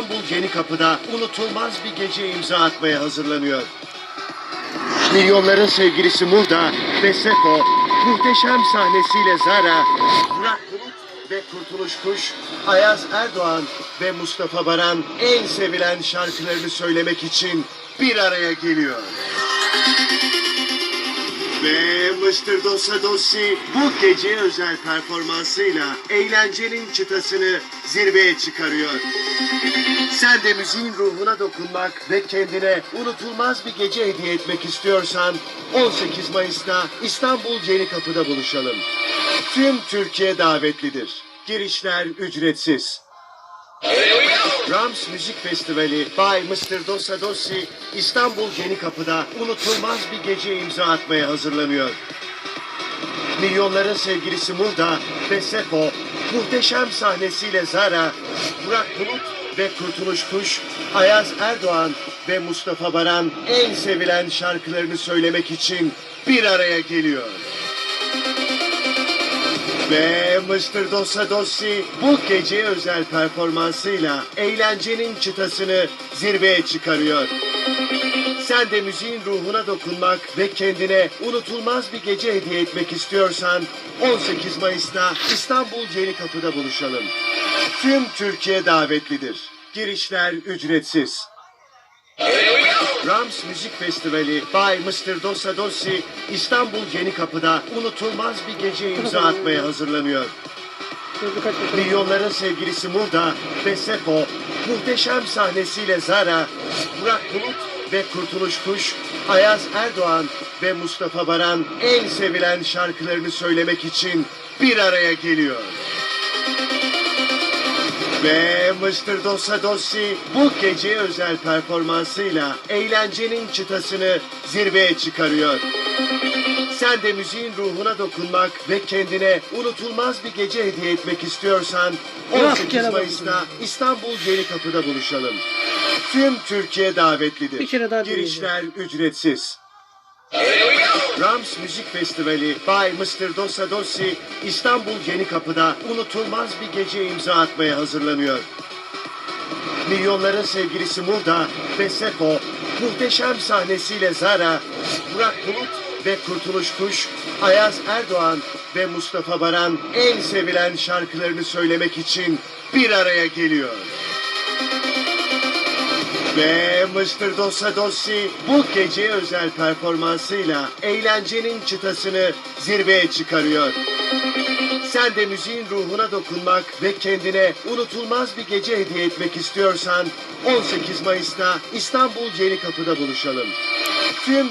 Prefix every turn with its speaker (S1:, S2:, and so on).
S1: İstanbul Yeni Kapı'da unutulmaz bir gece imza atmaya hazırlanıyor. Milyonların sevgilisi Muhda ve Seko muhteşem sahnesiyle Zara, Burak Bulut ve Kurtuluş Kuş, Ayaz Erdoğan ve Mustafa Baran en sevilen şarkılarını söylemek için bir araya geliyor. Ve Mr. Dosa Dossi bu gece özel performansıyla eğlencenin çıtasını zirveye çıkarıyor. Sen de müziğin ruhuna dokunmak ve kendine unutulmaz bir gece hediye etmek istiyorsan 18 Mayıs'ta İstanbul Yeni Kapı'da buluşalım. Tüm Türkiye davetlidir. Girişler ücretsiz. Rams Müzik Festivali by Mr. Dosa Dossi İstanbul Yeni Kapı'da unutulmaz bir gece imza atmaya hazırlanıyor. Milyonların sevgilisi Muhda ve Seko muhteşem sahnesiyle Zara, Burak Bulut ve Kurtuluş Kuş, Ayaz Erdoğan ve Mustafa Baran en sevilen şarkılarını söylemek için bir araya geliyor. Ve Mr. Dosa Dossi bu gece özel performansıyla eğlencenin çıtasını zirveye çıkarıyor. Sen de müziğin ruhuna dokunmak ve kendine unutulmaz bir gece hediye etmek istiyorsan 18 Mayıs'ta İstanbul Yeni Kapı'da buluşalım. Tüm Türkiye davetlidir. Girişler ücretsiz. Rams Müzik Festivali by Mr. Dosa Dossi İstanbul Yeni Kapı'da unutulmaz bir gece imza atmaya hazırlanıyor. Milyonların sevgilisi Muhda ve Seko muhteşem sahnesiyle Zara, Burak Bulut ve Kurtuluş Kuş, Ayaz Erdoğan ve Mustafa Baran en sevilen şarkılarını söylemek için bir araya geliyor. Ve Mr. Dosa Dossi bu gece özel performansıyla eğlencenin çıtasını zirveye çıkarıyor. Sen de müziğin ruhuna dokunmak ve kendine unutulmaz bir gece hediye etmek istiyorsan 18
S2: Rastgele
S1: Mayıs'ta. İstanbul Yeni Kapı'da buluşalım. Tüm Türkiye davetlidir.
S2: Bir kere daha
S1: Girişler ücretsiz. Rams Müzik Festivali by Mr. Dosa Dossi İstanbul Yeni Kapı'da unutulmaz bir gece imza atmaya hazırlanıyor. Milyonların sevgilisi Muhda ve Seko muhteşem sahnesiyle Zara, Burak Bulut ve Kurtuluş Kuş, Ayaz Erdoğan ve Mustafa Baran en sevilen şarkılarını söylemek için bir araya geliyor. Ve Mr. Dosa Dossi bu gece özel performansıyla eğlencenin çıtasını zirveye çıkarıyor. Sen de müziğin ruhuna dokunmak ve kendine unutulmaz bir gece hediye etmek istiyorsan 18 Mayıs'ta İstanbul Yeni Kapı'da buluşalım. Tüm